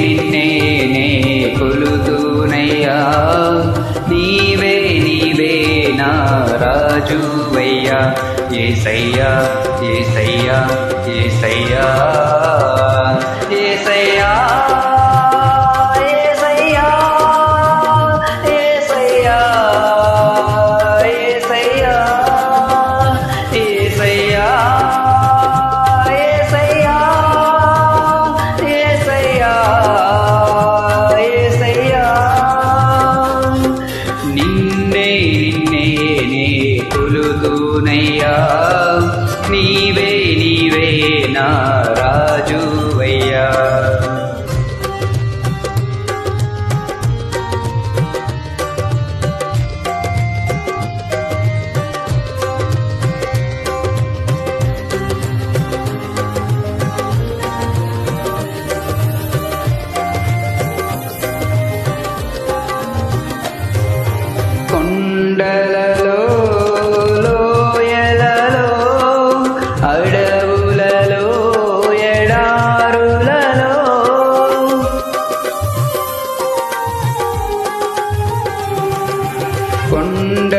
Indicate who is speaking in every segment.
Speaker 1: నిన్నేనే కొలుదునయ్యా నీవే నీవే నా రాజువయ్యా. ఏసయ్యా ఏసయ్యా ఏసయ్యా. నా రాజువయ్యా కొండల கொண்ட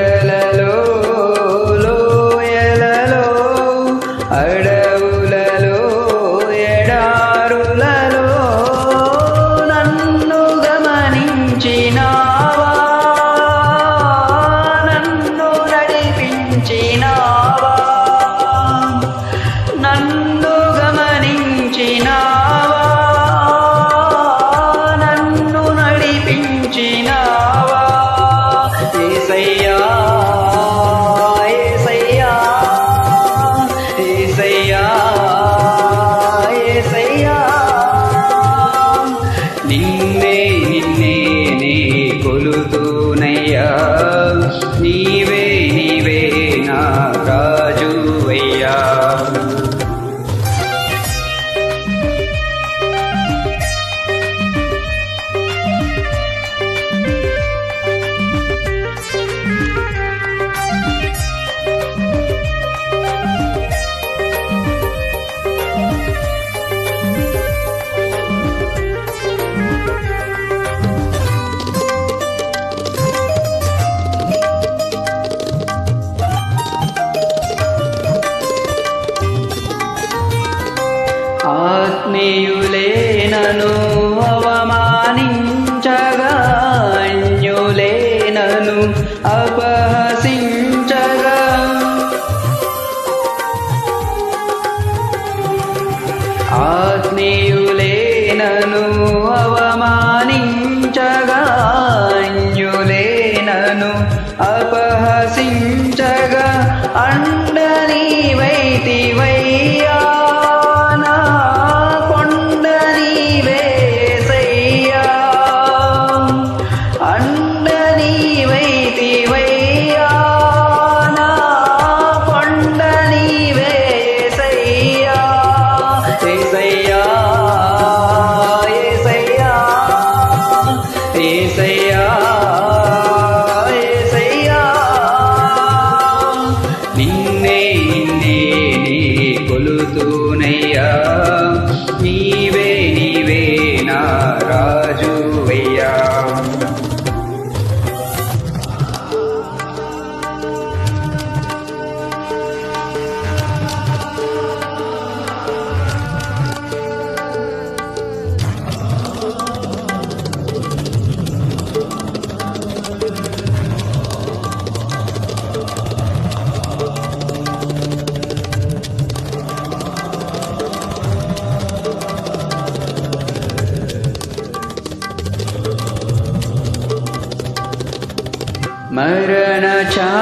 Speaker 1: अब हसी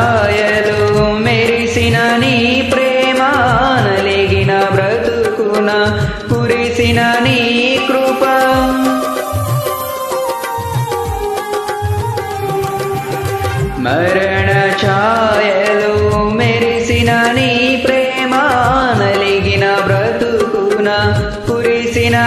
Speaker 1: ఛాయలు మెరిసిన నీ ప్రేమ నలిగిన బ్రతుకున కురిసిన నీ కృప. మరణ ఛాయలు మెరిసిన నీ ప్రేమ నలిగిన బ్రతుకున కురిసిన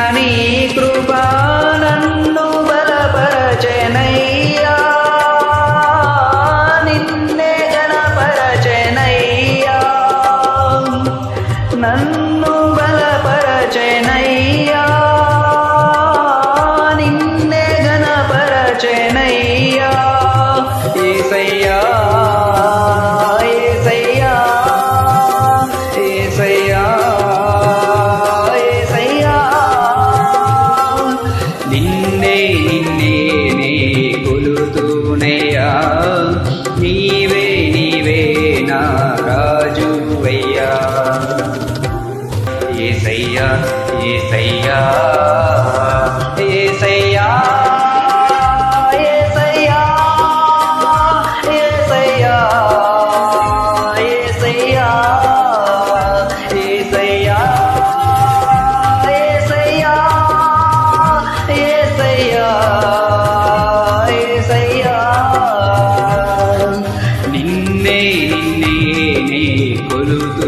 Speaker 1: ఏసయ్యా ఏసయ్యా ఏసయ్యా నిన్నే నిన్నే కొలుతు